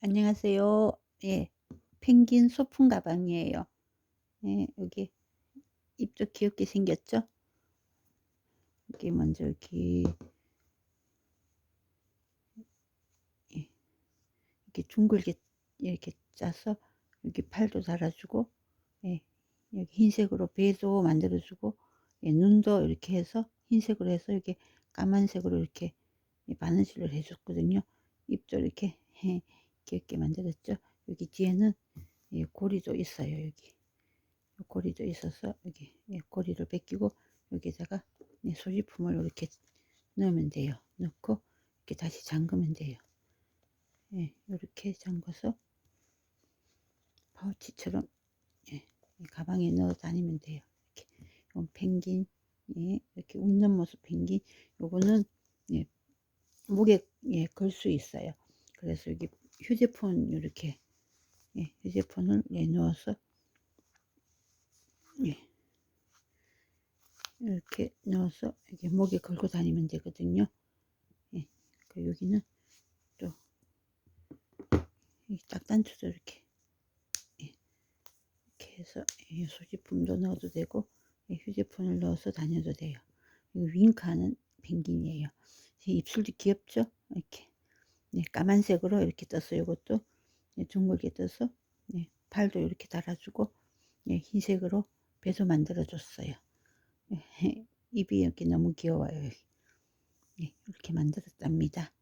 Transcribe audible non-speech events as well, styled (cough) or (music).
안녕하세요. 예, 펭귄 소품 가방이에요. 예, 여기 입도 귀엽게 생겼죠? 여기 먼저 여기 예, 이렇게 둥글게 이렇게 짜서 여기 팔도 달아주고 예, 여기 흰색으로 배도 만들어주고 예, 눈도 이렇게 해서 흰색으로 해서 여기 까만색으로 이렇게 바느질을 해줬거든요. 입도 이렇게 예, 귀엽게 만들었죠. 여기 뒤에는 예, 고리도 있어요. 여기 고리도 있어서 여기 예, 고리를 벗기고 여기다가 예, 소지품을 이렇게 넣으면 돼요. 넣고 이렇게 다시 잠그면 돼요. 예, 이렇게 잠궈서 파우치처럼 예, 가방에 넣어 다니면 돼요. 이렇게 이건 펭귄 예, 이렇게 웃는 모습 펭귄 요거는 예, 목에 예, 걸 수 있어요. 그래서 여기 휴대폰 이렇게 예, 휴대폰을 예, 넣어서 예, 이렇게 넣어서 이렇게 목에 걸고 다니면 되거든요. 예, 그 여기는 또 딱단추도 이렇게 예, 이렇게 해서 예, 소지품도 넣어도 되고 예, 휴대폰을 넣어서 다녀도 돼요. 윙크하는 펭귄이에요. 입술도 귀엽죠? 이렇게 네, 까만색으로 이렇게 떠서 이것도 네, 둥글게 떠서 네, 팔도 이렇게 달아주고 네, 흰색으로 배도 만들어 줬어요. 네, (laughs) 입이 이렇게 너무 귀여워요. 네, 이렇게 만들었답니다.